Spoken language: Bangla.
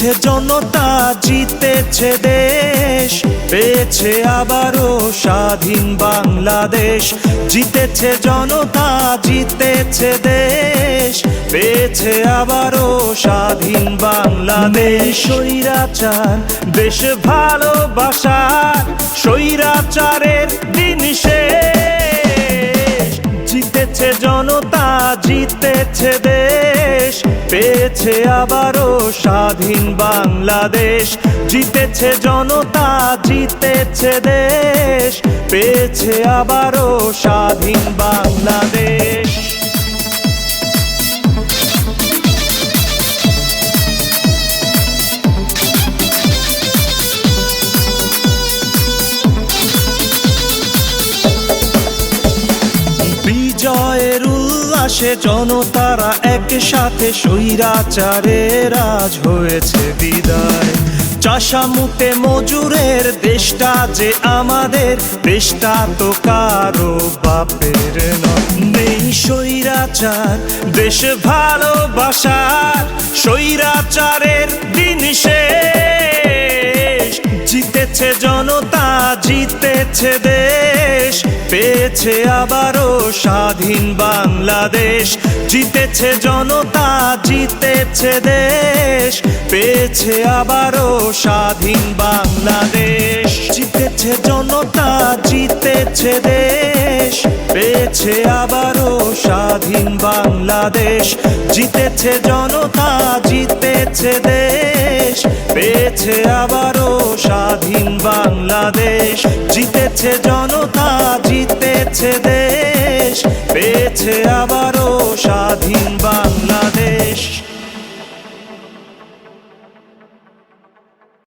জিতেছে জনতা, জিতেছে দেশ, পেয়েছে আবারও স্বাধীন বাংলাদেশ। জিতেছে জনতা, জিতেছে দেশ, পেয়েছে আবারও স্বাধীন বাংলাদেশ। স্বৈরাচার, দেশ ভালোবাসার স্বৈরাচারের দিন শেষ। জিতেছে জনতা, জিতেছে দেশ। পেয়েছে আবারও স্বাধীন বাংলাদেশ। জিতেছে জনতা জিতেছে দেশ। পেয়েছে আবারও স্বাধীন বাংলাদেশ। উল্লাসে জনতারা একসাথে স্বৈরাচারের আজ হয়েছে বিদায়। চাষামুতে মজুরের দেশটা যে আমাদের, দেশটা তো কারও বাপের নেই স্বৈরাচার, দেশ ভালোবাসার, স্বৈরাচারের দিন শেষ। জিতেছে জনতা, জিতেছে দেশ, পেয়েছে আবারও স্বাধীন বাংলাদেশ। জিতেছে জনতা, জিতেছে দেশ। পেয়েছে আবারও স্বাধীন বাংলাদেশ। জিতেছে জনতা, জিতেছে দেশ। পেয়েছে আবারও স্বাধীন বাংলাদেশ। জিতেছে জনতা, জিতেছে দেশ। পেয়েছে আবারও স্বাধীন বাংলাদেশ। জিতেছে জনতা, জিতেছে দেশ। পেয়েছে আবারও স্বাধীন বাংলাদেশ।